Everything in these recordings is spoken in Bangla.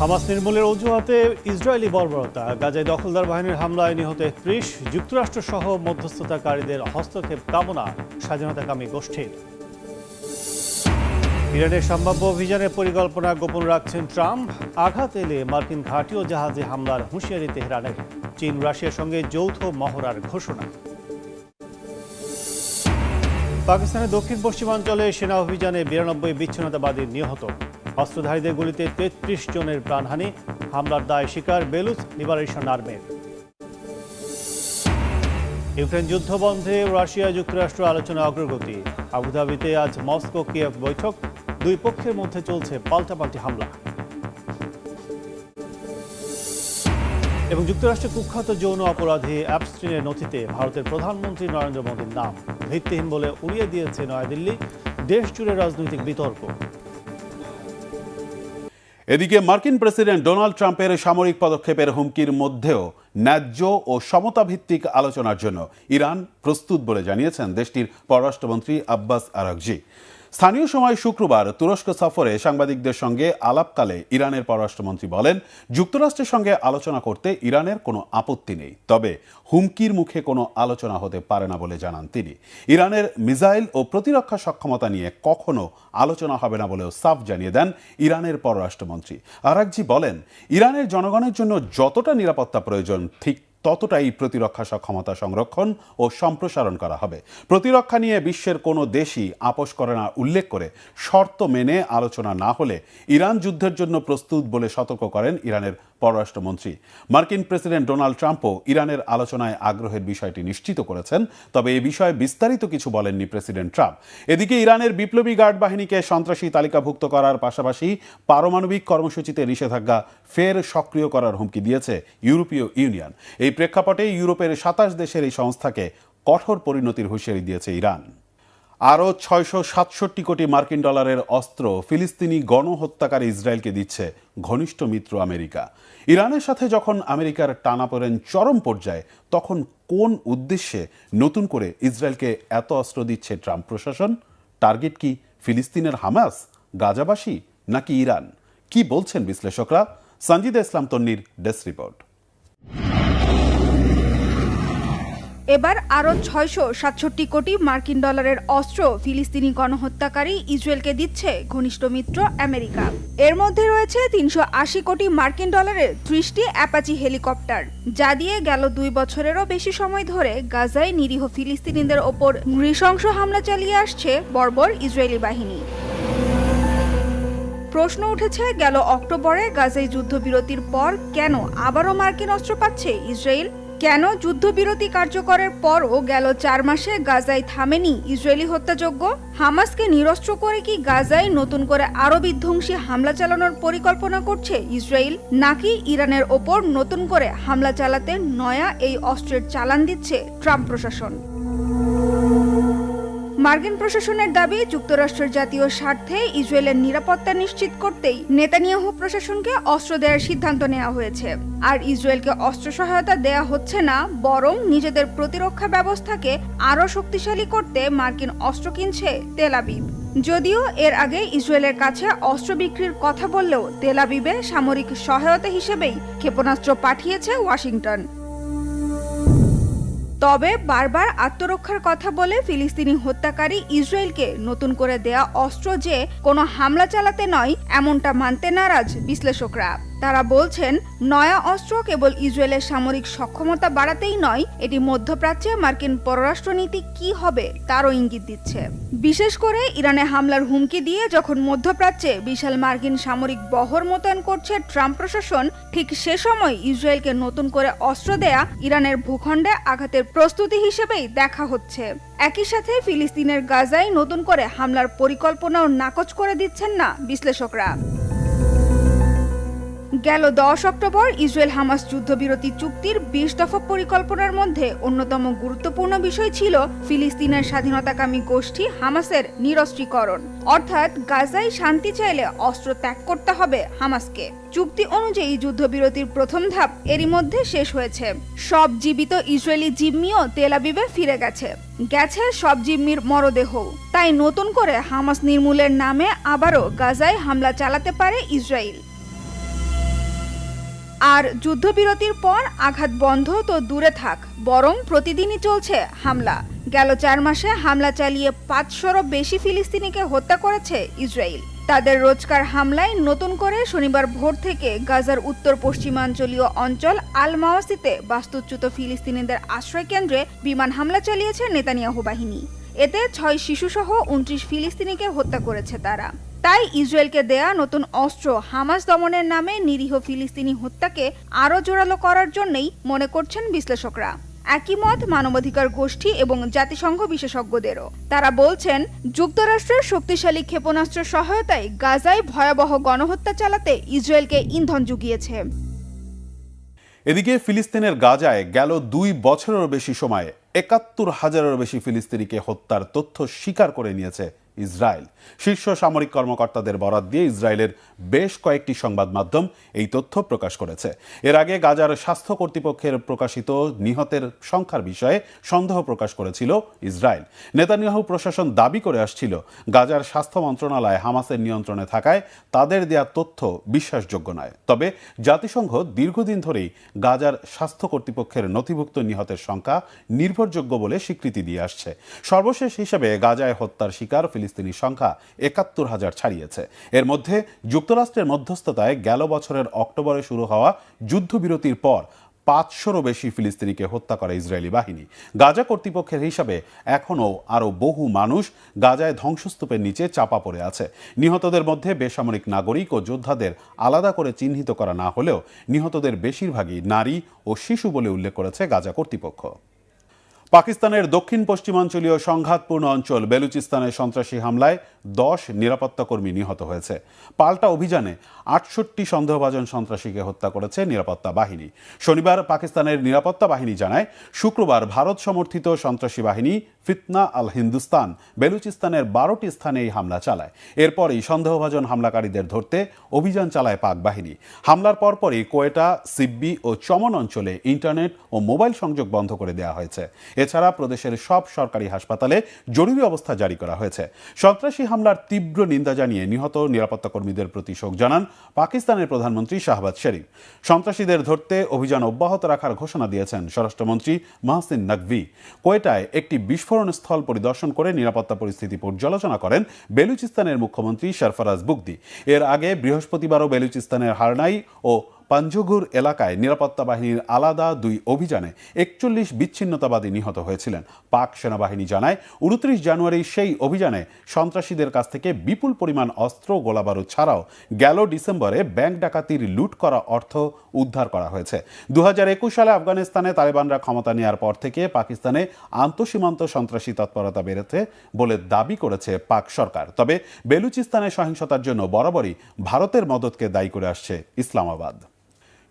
হামাস নির্মূলের অজুহাতে ইসরায়েলি বর্বরতা, গাজায় দখলদার বাহিনীর হামলায় নিহত একত্রিশ যুক্তরাষ্ট্র সহ মধ্যস্থতাকারীদের হস্তক্ষেপ কামনা স্বাধীনতাকামী গোষ্ঠীর। ইরানের সম্ভাব্য অভিযানের পরিকল্পনা গোপন রাখছেন ট্রাম্প। আঘাত এলে মার্কিন ঘাঁটি ও জাহাজে হামলার হুঁশিয়ারি তেহরানের। চীন রাশিয়ার সঙ্গে যৌথ মহড়ার ঘোষণা। পাকিস্তানের দক্ষিণ পশ্চিমাঞ্চলে সেনা অভিযানে বিরানব্বই বিচ্ছিন্নতাবাদী নিহত। অস্ত্রধারীদের গুলিতে তেত্রিশ জনের প্রাণহানি, হামলার দায় স্বীকার বেলুচ লিবারেশন আর্মির ইউক্রেন যুদ্ধ বন্ধে রাশিয়া যুক্তরাষ্ট্র আলোচনা অগ্রগতি। আবুধাবিতে আজ মস্কো কিয়েভ বৈঠক। দুই পক্ষের মধ্যে চলছে পাল্টাপাল্টি হামলা। এবং যুক্তরাষ্ট্রে কুখ্যাত যৌন অপরাধী অ্যাপস্ট্রিনের নথিতে ভারতের প্রধানমন্ত্রী নরেন্দ্র মোদীর নাম। ভিত্তিহীন বলে উড়িয়ে দিয়েছে নয়াদিল্লি। দেশ জুড়ে রাজনৈতিক বিতর্ক। এদিকে মার্কিন প্রেসিডেন্ট ডোনাল্ড ট্রাম্পের সামরিক পদক্ষেপের হুমকির মধ্যেও ন্যায্য ও সমতাভিত্তিক আলোচনার জন্য ইরান প্রস্তুত বলে জানিয়েছেন দেশটির পররাষ্ট্রমন্ত্রী আব্বাস আরাকজি। স্থানীয় সময় শুক্রবার তুরস্ক সফরে সাংবাদিকদের সঙ্গে আলাপকালে ইরানের পররাষ্ট্রমন্ত্রী বলেন, যুক্তরাষ্ট্রের সঙ্গে আলোচনা করতে ইরানের কোনো আপত্তি নেই, তবে হুমকির মুখে কোনো আলোচনা হতে পারে না বলে জানান তিনি। ইরানের মিসাইল ও প্রতিরক্ষা সক্ষমতা নিয়ে কখনো আলোচনা হবে না বলেও সাফ জানিয়ে দেন ইরানের পররাষ্ট্রমন্ত্রী। আরাকজি বলেন, ইরানের জনগণের জন্য যতটা নিরাপত্তা প্রয়োজন, ঠিক ততটাই প্রতিরক্ষা সক্ষমতা সংরক্ষণ ও সম্প্রসারণ করা হবে। প্রতিরক্ষা নিয়ে বিশ্বের কোনো দেশই আপোষ করে না উল্লেখ করে শর্ত মেনে আলোচনা না হলে ইরান যুদ্ধের জন্য প্রস্তুত বলে সতর্ক করেন ইরানের পররাষ্ট্রমন্ত্রী। মার্কিন প্রেসিডেন্ট ডোনাল্ড ট্রাম্পও ইরানের আলোচনায় আগ্রহের বিষয়টি নিশ্চিত করেছেন, তবে এ বিষয়ে বিস্তারিত কিছু বলেননি প্রেসিডেন্ট ট্রাম্প। এদিকে ইরানের বিপ্লবী গার্ড বাহিনীকে সন্ত্রাসী তালিকাভুক্ত করার পাশাপাশি পারমাণবিক কর্মসূচিতে নিষেধাজ্ঞা ফের সক্রিয় করার হুমকি দিয়েছে ইউরোপীয় ইউনিয়ন। এই প্রেক্ষাপটে ইউরোপের সাতাশ দেশের এই সংস্থাকে কঠোর পরিণতির হুঁশিয়ারি দিয়েছে ইরান। আরও ছয়শো সাতষট্টি কোটি মার্কিন ডলারের অস্ত্র ফিলিস্তিনি গণহত্যাকারী ইসরায়েলকে দিচ্ছে ঘনিষ্ঠ মিত্র আমেরিকা। ইরানের সাথে যখন আমেরিকার টানাপোড়েন চরম পর্যায়ে, তখন কোন উদ্দেশ্যে নতুন করে ইসরায়েলকে এত অস্ত্র দিচ্ছে ট্রাম্প প্রশাসন? টার্গেট কি ফিলিস্তিনের হামাস, গাজাবাসী নাকি ইরান? কি বলছেন বিশ্লেষকরা? সঞ্জিদা ইসলাম তন্নির ডেস্ক রিপোর্ট। এবার আরও ছয়শো সাতষট্টি কোটি মার্কিন ডলারের অস্ত্র ফিলিস্তিনি গণহত্যাকারী ইসরায়েলকে দিচ্ছে ঘনিষ্ঠ মিত্র আমেরিকা। এর মধ্যে রয়েছে তিনশো আশি কোটি মার্কিন ডলারের ত্রিশটি অ্যাপাচি হেলিকপ্টার, যা দিয়ে গেল দুই বছরেরও বেশি সময় ধরে গাজায় নিরীহ ফিলিস্তিনিদের ওপর নৃশংস হামলা চালিয়ে আসছে বর্বর ইসরায়েলি বাহিনী। প্রশ্ন উঠেছে, গেল অক্টোবরে গাজায় যুদ্ধবিরতির পর কেন আবারও মার্কিন অস্ত্র পাচ্ছে ইসরায়েল? কেন যুদ্ধবিরতি কার্যকরের পরও গেল চার মাসে গাজায় থামেনি ইসরায়েলি হত্যাযজ্ঞ? হামাসকে নিরস্ত্র করে কি গাজায় নতুন করে আরও বিধ্বংসী হামলা চালানোর পরিকল্পনা করছে ইসরায়েল? নাকি ইরানের ওপর নতুন করে হামলা চালাতে নয়া এই অস্ত্রের চালান দিচ্ছে ট্রাম্প প্রশাসন? মার্কিন প্রশাসনের দাবি, যুক্তরাষ্ট্রের জাতীয় স্বার্থে ইসরায়েলের নিরাপত্তা নিশ্চিত করতেই নেতানিয়াহু প্রশাসনকে অস্ত্র দেওয়ার সিদ্ধান্ত নেওয়া হয়েছে। আর ইসরায়েলকে অস্ত্র সহায়তা দেয়া হচ্ছে না, বরং নিজেদের প্রতিরক্ষা ব্যবস্থাকে আরও শক্তিশালী করতে মার্কিন অস্ত্র কিনছে তেলাবিব যদিও এর আগে ইসরায়েলের কাছে অস্ত্র বিক্রির কথা বললেও তেলাবিবে সামরিক সহায়তা হিসেবেই ক্ষেপণাস্ত্র পাঠিয়েছে ওয়াশিংটন। তবে বারবার আত্মরক্ষার কথা বলে ফিলিস্তিনি হত্যাকারী ইসরায়েলকে নতুন করে দেয়া অস্ত্র যে কোনো হামলা চালাতে নয়, এমনটা মানতে নারাজ বিশ্লেষকরা। তারা বলছেন, নয়া অস্ত্র কেবল ইসরায়েলের সামরিক সক্ষমতা বাড়াতেই নয়, এটি মধ্যপ্রাচ্যে মার্কিন পররাষ্ট্রনীতি কি হবে তারও ইঙ্গিত দিচ্ছে। বিশেষ করে ইরানে হামলার হুমকি দিয়ে যখন মধ্যপ্রাচ্যে বিশাল মার্কিন সামরিক বহর মোতায়েন করছে ট্রাম্প প্রশাসন, ঠিক সে সময় ইসরায়েলকে নতুন করে অস্ত্র দেয়া ইরানের ভূখণ্ডে আঘাতের প্রস্তুতি হিসেবেই দেখা হচ্ছে। একই সাথে ফিলিস্তিনের গাজায় নতুন করে হামলার পরিকল্পনাও নাকচ করে দিচ্ছেন না বিশ্লেষকরা। গেল দশ অক্টোবর ইসরায়েল হামাস যুদ্ধবিরতি চুক্তির বিশ দফা পরিকল্পনার মধ্যে অন্যতম গুরুত্বপূর্ণ বিষয় ছিল ফিলিস্তিনের স্বাধীনতাকামী গোষ্ঠী হামাসের নিরস্ত্রীকরণ। অর্থাৎ গাজায় শান্তি চাইলে অস্ত্র ত্যাগ করতে হবে হামাসকে। চুক্তি অনুযায়ী যুদ্ধবিরতির প্রথম ধাপ এরই মধ্যে শেষ হয়েছে। সব জীবিত ইসরায়েলি জিম্মিও তেলাবিবে ফিরে গেছে। গেছে সব জিম্মির মরদেহ। তাই নতুন করে হামাস নির্মূলের নামে আবারও গাজায় হামলা চালাতে পারে ইসরায়েল। আর যুদ্ধবিরতির পর আঘাত বন্ধ, তো দূরে থাক। বরং প্রতিদিনই চলছে হামলা। গেল চার মাসে হামলা চালিয়ে পাঁচশোরও বেশি ফিলিস্তিনিকে হত্যা করেছে ইসরায়েল। তাদের রোজকার হামলায় নতুন করে শনিবার ভোর থেকে গাজার উত্তর পশ্চিমাঞ্চলীয় অঞ্চল আল মাওয়াসিতে বাস্তুচ্যুত ফিলিস্তিনিদের আশ্রয় কেন্দ্রে বিমান হামলা চালিয়েছে নেতানিয়াহু বাহিনী। এতে ছয় শিশুসহ উনত্রিশ ফিলিস্তিনিকে হত্যা করেছে তারা। তাই ইসরায়েলকে দেয়া নতুন অস্ত্র হামাস দমনের নামে নিরীহ ফিলিস্তিনি হত্যাকে আরও জোরালো করার জন্যই মনে করছেন বিশ্লেষকরা। একই মত মানবাধিকার গোষ্ঠী এবং জাতিসংঘ বিশেষজ্ঞদেরও। তারা বলছেন, যুক্তরাষ্ট্রের শক্তিশালী ক্ষেপণাস্ত্র সহায়তায় গাজায় ভয়াবহ গণহত্যা চালাতে ইসরায়েলকে ইন্ধন জুগিয়েছে। এদিকে ফিলিস্তিনের গাজায় গেল দুই বছরেরও বেশি সময়ে একাত্তর হাজারেরও বেশি ফিলিস্তিনিকে হত্যার তথ্য স্বীকার করে নিয়েছে ইসরায়েল। শীর্ষ সামরিক কর্মকর্তাদের বরাত দিয়ে ইসরায়েলের বেশ কয়েকটি সংবাদ মাধ্যম এই তথ্য প্রকাশ করেছে। এর আগে গাজার স্বাস্থ্য কর্তৃপক্ষের প্রকাশিত নিহতের সংখ্যার বিষয়ে সন্দেহ প্রকাশ করেছিল ইসরায়েল। নেতানিয়াহু প্রশাসন দাবি করে আসছিল, গাজার স্বাস্থ্য মন্ত্রণালয় হামাসের নিয়ন্ত্রণে থাকায় তাদের দেয়া তথ্য বিশ্বাসযোগ্য নয়। তবে জাতিসংঘ দীর্ঘদিন ধরেই গাজার স্বাস্থ্য কর্তৃপক্ষের নথিভুক্ত নিহতের সংখ্যা নির্ভরযোগ্য বলে স্বীকৃতি দিয়ে আসছে। সর্বশেষ হিসেবে গাজায় হত্যার শিকার ফিলিস্তিনির সংখ্যা একাত্তর হাজার ছাড়িয়েছে। এর মধ্যে যুক্তরাষ্ট্রের মধ্যস্থতায় গেল বছরের অক্টোবরে শুরু হওয়া যুদ্ধবিরতির পর পাঁচশোরও বেশি ফিলিস্তিনিকে হত্যা করে ইসরায়েলি বাহিনী। গাজা কর্তৃপক্ষের হিসাবে এখনও আরও বহু মানুষ গাজায় ধ্বংসস্তূপের নিচে চাপা পড়ে আছে। নিহতদের মধ্যে বেসামরিক নাগরিক ও যোদ্ধাদের আলাদা করে চিহ্নিত করা না হলেও নিহতদের বেশিরভাগই নারী ও শিশু বলে উল্লেখ করেছে গাজা কর্তৃপক্ষ। পাকিস্তানের দক্ষিণ পশ্চিমাঞ্চলীয় সংঘাতপূর্ণ অঞ্চল বেলুচিস্তানে সন্ত্রাসী হামলায় দশ নিরাপত্তা কর্মী নিহত হয়েছে। পাল্টা অভিযানে আটষট্টি সন্দেহভাজন সন্ত্রাসীকে হত্যা করেছে নিরাপত্তা বাহিনী। শনিবার পাকিস্তানের নিরাপত্তা বাহিনী জানায়, শুক্রবার ভারত সমর্থিত সন্ত্রাসী বাহিনী ফিতনা আল হিন্দুস্তান বেলুচিস্তানের বারোটি স্থানে এই হামলা চালায়। এরপরই সন্দেহভাজন হামলাকারীদের ধরতে অভিযান চালায় পাক বাহিনী। হামলার পরপরই কোয়েটা, সিব্বি ও চমন অঞ্চলে ইন্টারনেট ও মোবাইল সংযোগ বন্ধ করে দেওয়া হয়েছে। এছাড়া প্রদেশের সব সরকারি হাসপাতালে জরুরি অবস্থা জারি করা হয়েছে। সন্ত্রাসী হামলার তীব্র নিন্দা জানিয়ে নিহত নিরাপত্তা কর্মীদের প্রতি শোক জানান পাকিস্তানের প্রধানমন্ত্রী শাহবাজ শরীফ। সন্ত্রাসীদের ধরতে অভিযান অব্যাহত রাখার ঘোষণা দিয়েছেন স্বরাষ্ট্রমন্ত্রী মাহসিন নকভি। কোয়েটায় একটি বিস্ফোরণ স্থল পরিদর্শন করে নিরাপত্তা পরিস্থিতি পর্যালোচনা করেন বেলুচিস্তানের মুখ্যমন্ত্রী সরফরাজ বুগদি। এর আগে বৃহস্পতিবারও বেলুচিস্তানের হারনাই ও পাঞ্জগুর এলাকায় নিরাপত্তা বাহিনীর আলাদা দুই অভিযানে একচল্লিশ বিচ্ছিন্নতাবাদী নিহত হয়েছিলেন। পাক সেনাবাহিনী জানায়, উনত্রিশ জানুয়ারি সেই অভিযানে সন্ত্রাসীদের কাছ থেকে বিপুল পরিমাণ অস্ত্র, গোলাবারুদ ছাড়াও গেল ডিসেম্বরে ব্যাংক ডাকাতির লুট করা অর্থ উদ্ধার করা হয়েছে। দু হাজার একুশ সালে আফগানিস্তানে তালেবানরা ক্ষমতা নেওয়ার পর থেকে পাকিস্তানে আন্তঃসীমান্ত সন্ত্রাসী তৎপরতা বেড়েছে বলে দাবি করেছে পাক সরকার। তবে বেলুচিস্তানে সহিংসতার জন্য বরাবরই ভারতের মদতকে দায়ী করে আসছে ইসলামাবাদ।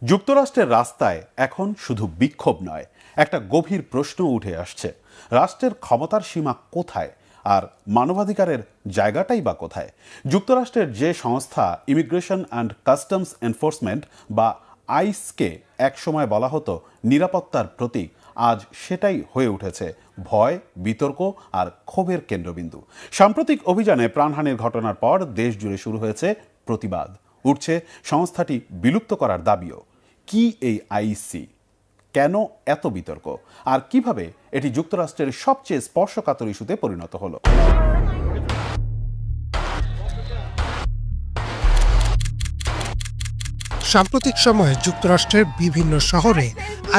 যুক্তরাষ্ট্রের রাস্তায় এখন শুধু বিক্ষোভ নয়, একটা গভীর প্রশ্ন উঠে আসছে। রাষ্ট্রের ক্ষমতার সীমা কোথায় আর মানবাধিকারের জায়গাটাই বা কোথায়? যুক্তরাষ্ট্রের যে সংস্থা ইমিগ্রেশন অ্যান্ড কাস্টমস এনফোর্সমেন্ট বা আইসকে একসময় বলা হতো নিরাপত্তার প্রতীক, আজ সেটাই হয়ে উঠেছে ভয়, বিতর্ক আর ক্ষোভের কেন্দ্রবিন্দু। সাম্প্রতিক অভিযানে প্রাণহানির ঘটনার পর দেশ জুড়ে শুরু হয়েছে প্রতিবাদ। উঠছে, সংস্থাটি বিলুপ্ত করার দাবিও। কি এই আইসি? কেন এত বিতর্ক? আর কীভাবে এটি যুক্তরাষ্ট্রের সবচেয়ে স্পর্শকাতর ইস্যুতে পরিণত হলো? সাম্প্রতিক সময়ে যুক্তরাষ্ট্রের বিভিন্ন শহরে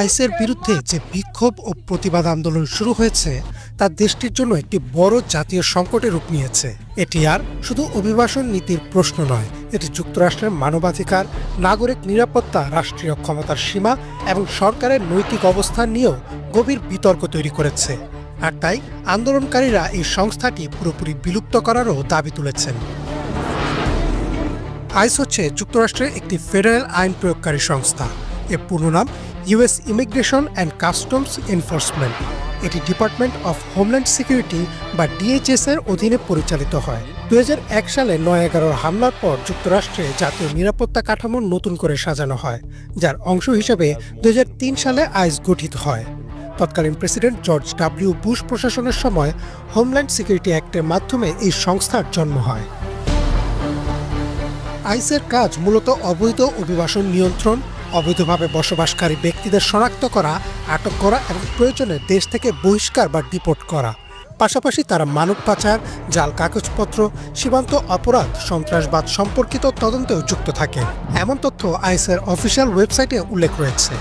আইসের বিরুদ্ধে যে বিক্ষোভ ও প্রতিবাদ আন্দোলন শুরু হয়েছে, তা দেশটির জন্য একটি বড় জাতীয় সংকটের রূপ নিয়েছে। এটি আর শুধু অভিবাসন নীতির প্রশ্ন নয় এটি যুক্তরাষ্ট্রের মানবাধিকার, নাগরিক নিরাপত্তা, রাষ্ট্রীয় ক্ষমতার সীমা এবং সরকারের নৈতিক অবস্থান নিয়েও গভীর বিতর্ক তৈরি করেছে। আর তাই আন্দোলনকারীরা এই সংস্থাটি পুরোপুরি বিলুপ্ত করারও দাবি তুলেছেন। আইস হচ্ছে যুক্তরাষ্ট্রের একটি ফেডারেল আইন প্রয়োগকারী সংস্থা। এর পুরো নাম US immigration and customs enforcement এটি ডিপার্টমেন্ট অফ হোমল্যান্ড সিকিউরিটি বা ডিএইচএস এর অধীনে পরিচালিত হয়। দু হাজার এক সালে নয় এগারোর হামলার পর যুক্তরাষ্ট্রে জাতীয় নিরাপত্তা কাঠামো নতুন করে সাজানো হয়, যার অংশ হিসেবে দুই হাজার তিন সালে আইস গঠিত হয়। তৎকালীন প্রেসিডেন্ট জর্জ ডাব্লিউ বুশ প্রশাসনের সময় হোমল্যান্ড সিকিউরিটি অ্যাক্টের মাধ্যমে এই সংস্থার জন্ম হয়। আইসের কাজ মূলত অবৈধ অভিবাসন নিয়ন্ত্রণ অবৈধভাবে বসবাসকারী ব্যক্তিদের শনাক্ত করা, আটক করা এবং প্রয়োজনে দেশ থেকে বহিষ্কার বা ডিপোর্ট করা। পাশাপাশি তারা মানব পাচার, জাল কাগজপত্র, সীমান্ত অপরাধ, সন্ত্রাসবাদ সম্পর্কিত তদন্তেও যুক্ত থাকে। এমন তথ্য আইসের অফিসিয়াল ওয়েবসাইটে উল্লেখ রয়েছে।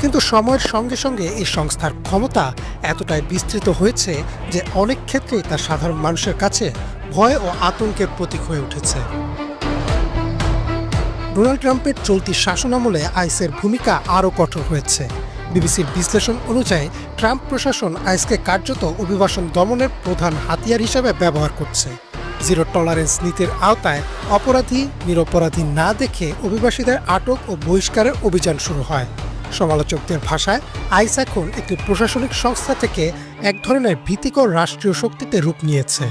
কিন্তু সময়ের সঙ্গে সঙ্গে এই সংস্থার ক্ষমতা এতটাই বিস্তৃত হয়েছে যে অনেক ক্ষেত্রেই তা সাধারণ মানুষের কাছে ভয় ও আতঙ্কের প্রতীক হয়ে উঠেছে। ডোনাল্ড ট্রাম্পের চলতি শাসনামলে আইসের ভূমিকা আরও কঠোর হয়েছে। বিবিসির বিশ্লেষণ অনুযায়ী, ট্রাম্প প্রশাসন আইসকে কার্যত অভিবাসন দমনের প্রধান হাতিয়ার হিসেবে ব্যবহার করছে। জিরো টলারেন্স নীতির আওতায় অপরাধী, নিরপরাধী না দেখে অভিবাসীদের আটক ও বহিষ্কারের অভিযান শুরু হয়। সমালোচকদের ভাষায়, আইস এখন একটি প্রশাসনিক সংস্থা থেকে এক ধরনের ভীতিকর রাষ্ট্রীয় শক্তিতে রূপ নিয়েছে।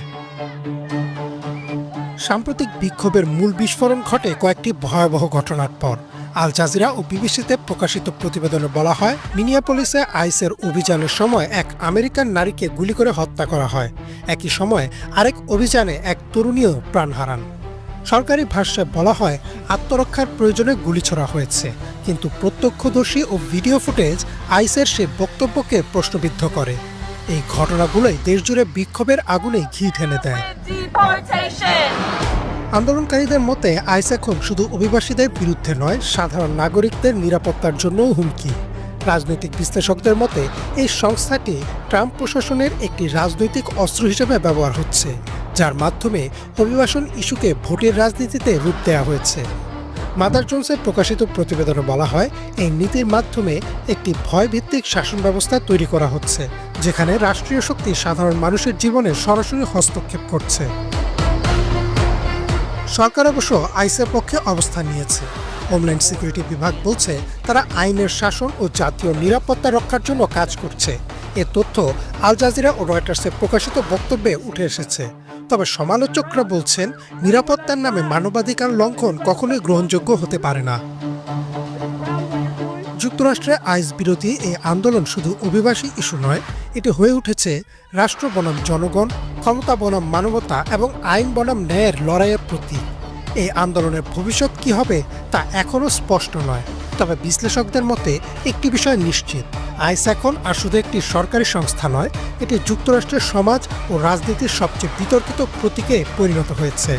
সাম্প্রতিক বিক্ষোভের মূল বিস্ফোরণ ঘটে কয়েকটি ভয়াবহ ঘটনার পর। আল জাজিরা ও বিবিসিতে প্রকাশিত প্রতিবেদনে বলা হয়, মিনিয়াপলিসে আইসের অভিযানের সময় এক আমেরিকান নারীকে গুলি করে হত্যা করা হয়। একই সময় আরেক অভিযানে এক তরুণীও প্রাণ হারান। সরকারি ভাষ্যে বলা হয়, আত্মরক্ষার প্রয়োজনে গুলি ছোড়া হয়েছে, কিন্তু প্রত্যক্ষদর্শী ও ভিডিও ফুটেজ আইসের সে বক্তব্যকে প্রশ্নবিদ্ধ করে। এই ঘটনাগুলোই দেশজুড়ে বিক্ষোভের আগুনে ঘি ঢেলে দেয়। আন্দোলনকারীদের মতে আইস এখন শুধু অভিবাসীদের বিরুদ্ধে নয়, সাধারণ নাগরিকদের নিরাপত্তার জন্যও হুমকি। রাজনৈতিক বিশ্লেষকদের মতে, এই সংস্থাটি ট্রাম্প প্রশাসনের একটি রাজনৈতিক অস্ত্র হিসেবে ব্যবহার হচ্ছে, যার মাধ্যমে অভিবাসন ইস্যুকে ভোটের রাজনীতিতে রূপ দেওয়া হয়েছে। মাদার জোনসে প্রকাশিত প্রতিবেদনে বলা হয়, এই নীতির মাধ্যমে একটি ভয়ভিত্তিক শাসন ব্যবস্থা তৈরি করা হচ্ছে, যেখানে রাষ্ট্রীয় শক্তি সাধারণ মানুষের জীবনে সরাসরি হস্তক্ষেপ করছে। সরকার অবশ্য আইসের পক্ষে অবস্থান নিয়েছে। হোমল্যান্ড সিকিউরিটি বিভাগ বলছে, তারা আইনের শাসন ও জাতীয় নিরাপত্তা রক্ষার জন্য কাজ করছে। এ তথ্য আল জাজিরা ও রয়টার্সে প্রকাশিত বক্তব্যে উঠে এসেছে। তবে সমালোচকরা বলছেন, নিরাপত্তার নামে মানবাধিকার লঙ্ঘন কখনোই গ্রহণযোগ্য হতে পারে না। যুক্তরাষ্ট্রে আইস বিরোধী এই আন্দোলন শুধু অভিবাসী ইস্যু নয়, এটি হয়ে উঠেছে রাষ্ট্র বনাম জনগণ, ক্ষমতা বনাম মানবতা এবং আইন বনাম ন্যায়ের লড়াইয়ের প্রতীক। এই আন্দোলনের ভবিষ্যৎ কি হবে তা এখনও স্পষ্ট নয়। তবে বিশ্লেষকদের মতে একটি বিষয় নিশ্চিত। আইস এখন আর শুধু একটি সরকারি সংস্থা নয়, এটি যুক্তরাষ্ট্রের সমাজ ও রাজনীতির সবচেয়ে বিতর্কিত প্রতীকে পরিণত হয়েছে।